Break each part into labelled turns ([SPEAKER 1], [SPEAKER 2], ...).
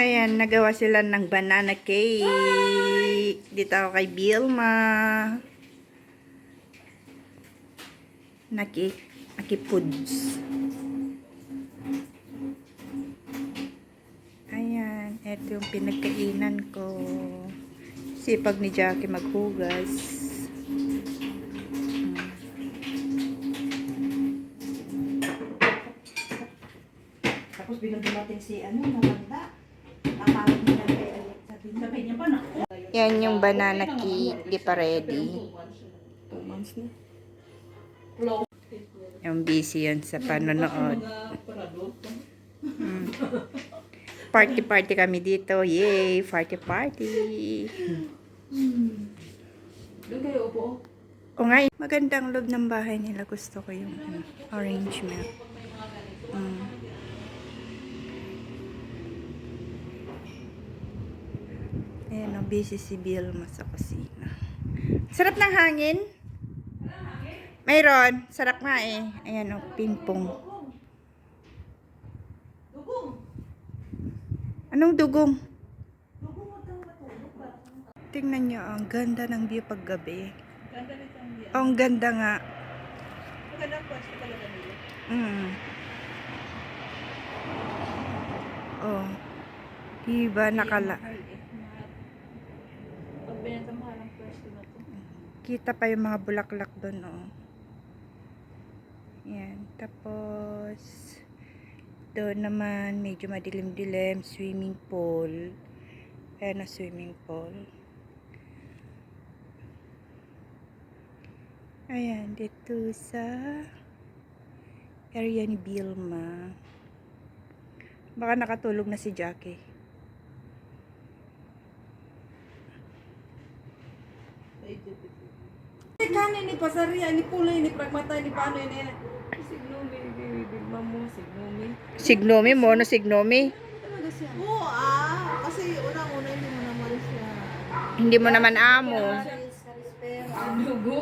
[SPEAKER 1] Ayan, nagawa sila ng banana cake. Dito ako kay Bilma. Naki, Naki Foods. Ayan, ito yung pinagkainan ko. Sipag ni Jackie maghugas.
[SPEAKER 2] Tapos bilang dumating si ano, namanda.
[SPEAKER 1] Yan yung banana cake. Di pa ready.
[SPEAKER 2] Months na.
[SPEAKER 1] Yung busy yan sa panonood. Mm. Party-party kami dito. Yay! Party-party!
[SPEAKER 2] Doon kayo upo.
[SPEAKER 1] O nga, magandang loob ng bahay nila. Gusto ko yung ano, arrangement. Mm. Ayan o, busy si Bilma sa kusina. Sarap ng hangin? Mayroon. Sarap nga eh. Ayan o, pingpong. Anong dugong? Tingnan nyo, ang ganda ng view paggabi.
[SPEAKER 2] Ganda nito ang.
[SPEAKER 1] Oh, ang ganda nga.
[SPEAKER 2] Ang pwesto talaga.
[SPEAKER 1] Mm. Oh. Diba nakala...
[SPEAKER 2] Pag binenta mahal ang pwesto na to.
[SPEAKER 1] Kita pa yung mga bulaklak doon, oh. Yan. Tapos, doon naman, medyo madilim-dilim, swimming pool. Ayan na swimming pool. Ayan, dito sa area ni Bilma. Baka nakatulog na si Jackie.
[SPEAKER 2] Kanin ni Pasaria, ni Pulay, ni Pragmata, ni Paano, ni Signumi, bibig mo, Signumi.
[SPEAKER 1] Signomi mo, no signomi?
[SPEAKER 2] Talaga siya. Oo, ah. Kasi unang-una hindi mo naman siya.
[SPEAKER 1] Hindi mo naman amo.
[SPEAKER 2] Dugo.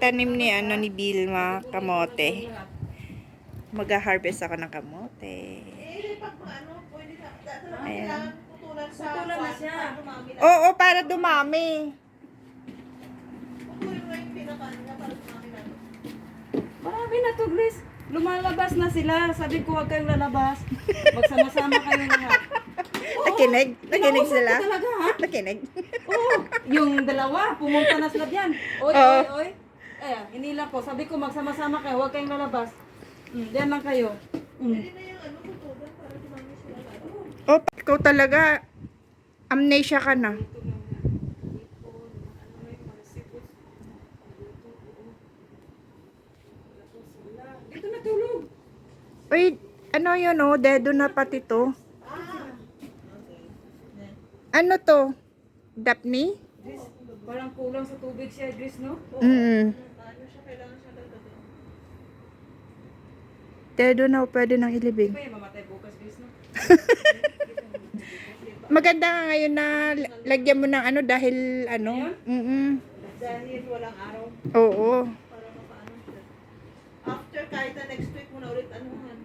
[SPEAKER 1] Tanim ni ano ni Bilma, kamote. Mag-harvest ako ng kamote.
[SPEAKER 2] Eh, pag ano, pwede na.
[SPEAKER 1] Ayan.
[SPEAKER 2] Putulan na siya.
[SPEAKER 1] Oo, para dumami.
[SPEAKER 2] Putulan mo yung pinakain na para dumami na.
[SPEAKER 3] Marami na to, Grace. Lumalabas na sila. Sabi ko, huwag kayong lalabas. Magsama-sama kayong lahat.
[SPEAKER 1] Nakinig? Nakinig
[SPEAKER 3] Kinausap
[SPEAKER 1] sila?
[SPEAKER 3] ko talaga, ha?
[SPEAKER 1] Nakinig?
[SPEAKER 3] Oo. Yung dalawa, pumunta na sila dyan. Oy,
[SPEAKER 1] Oo.
[SPEAKER 3] oy, oy. Eh, hinila ko. Sabi ko, magsama-sama kayo. Huwag kayong lalabas. Mm, diyan lang kayo. Mm.
[SPEAKER 2] Hindi na yung ano.
[SPEAKER 1] Oh, ikaw talaga. Amnesia ka na.
[SPEAKER 3] Dito na tulog.
[SPEAKER 1] Uy, ano yun oh? Dedo na pati to. Ano to? Daphne?
[SPEAKER 3] Parang kulang sa tubig siya, Grace, no?
[SPEAKER 1] Mm.
[SPEAKER 2] Ano siya dadating.
[SPEAKER 1] Dedo na oh, pwede nang ilibing.
[SPEAKER 3] Hindi pa yan mamatay bukas, Grace, no?
[SPEAKER 1] Maganda nga ngayon na lagyan mo ng ano dahil ano. Mm
[SPEAKER 2] Dahil walang araw
[SPEAKER 1] Oo.
[SPEAKER 2] para mapaano siya. After kahit na next week mo na ulit anuhan.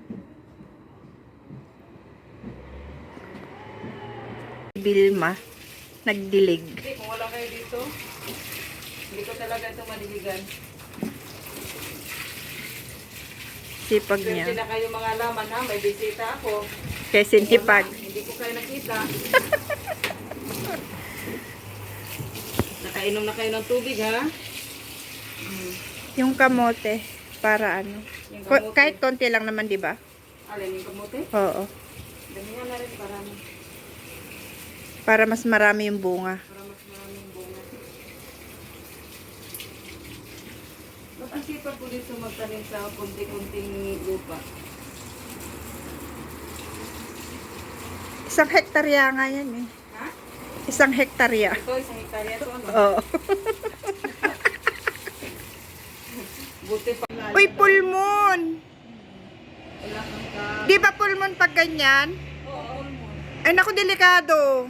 [SPEAKER 1] Bilma. Nagdilig.
[SPEAKER 3] Hindi, kung wala kayo dito, hindi ko talaga ito madiligan.
[SPEAKER 1] Sipag niya.
[SPEAKER 3] na kayo mga laman ha, may bisita ako.
[SPEAKER 1] Kaya sinipag.
[SPEAKER 3] Hindi ko kayo nakita. Nakainom na kayo ng tubig ha.
[SPEAKER 1] Yung kamote. Para ano.
[SPEAKER 3] Yung
[SPEAKER 1] Ko-
[SPEAKER 3] kamote.
[SPEAKER 1] kahit konti lang naman, di ba?
[SPEAKER 3] Alin yung kamote?
[SPEAKER 1] Oo.
[SPEAKER 3] Damihan na rin para,
[SPEAKER 1] Para mas marami yung bunga.
[SPEAKER 3] para mas maraming bunga. Ba't ang sipag ko dito magtanim sa kunti-kunting lupa?
[SPEAKER 1] Isang hektarya nga yan eh.
[SPEAKER 3] Ha?
[SPEAKER 1] Isang hektarya.
[SPEAKER 3] Ito, isang hektarya ito. Ano?
[SPEAKER 1] Oo.
[SPEAKER 3] Buti pa.
[SPEAKER 1] Uy, pulmon!
[SPEAKER 3] Wala kang ka.
[SPEAKER 1] Di ba pulmon pag ganyan?
[SPEAKER 3] Oo.
[SPEAKER 1] Ay, naku, delikado.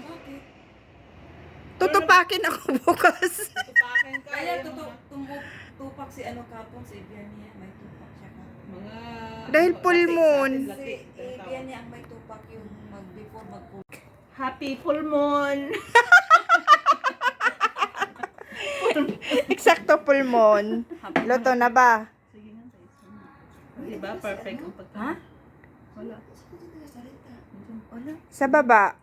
[SPEAKER 1] Tutupakin ako bukas.
[SPEAKER 2] Tupakin ka.
[SPEAKER 3] Kaya tutu tumbo, tupak si ano kapon, si Ibiania. May tupak siya kapon.
[SPEAKER 2] Mga...
[SPEAKER 1] Dahil full moon.
[SPEAKER 3] Si Ibiania ang may tupak yung mag before mag
[SPEAKER 2] Happy full moon!
[SPEAKER 1] Eksakto pulmon. Luto na ba?
[SPEAKER 2] Sige nga. Di ba? Perfect ang pagka...
[SPEAKER 3] Ha?
[SPEAKER 2] Wala.
[SPEAKER 3] Wala.
[SPEAKER 1] Sa baba?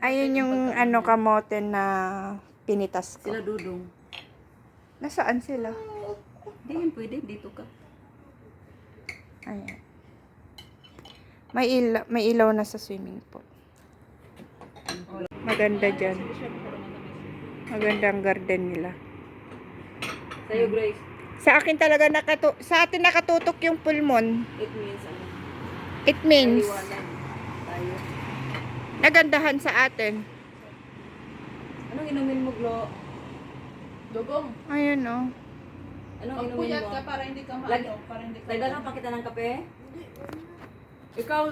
[SPEAKER 1] Ayun yung ano kamote na pinitas ko.
[SPEAKER 3] Sila dudong.
[SPEAKER 1] Nasaan sila?
[SPEAKER 3] Hindi yun pwede. Dito ka.
[SPEAKER 1] Ayan. May, ila- may ilaw na sa swimming pool. Maganda dyan. Magandang garden nila.
[SPEAKER 3] Sa'yo, Grace.
[SPEAKER 1] Sa akin talaga nakatu sa atin nakatutok yung pulmon.
[SPEAKER 3] It means ano?
[SPEAKER 1] It means.
[SPEAKER 3] Tayo.
[SPEAKER 1] Nagandahan sa atin.
[SPEAKER 3] Anong inumin mo, Glo?
[SPEAKER 2] Dugong.
[SPEAKER 1] Ayun oh.
[SPEAKER 3] Anong inumin
[SPEAKER 2] puyat
[SPEAKER 3] mo?
[SPEAKER 2] ka para hindi ka
[SPEAKER 3] Lag-
[SPEAKER 2] maano, para hindi ka...
[SPEAKER 3] Dagdagan pa kita ng kape? Ikaw,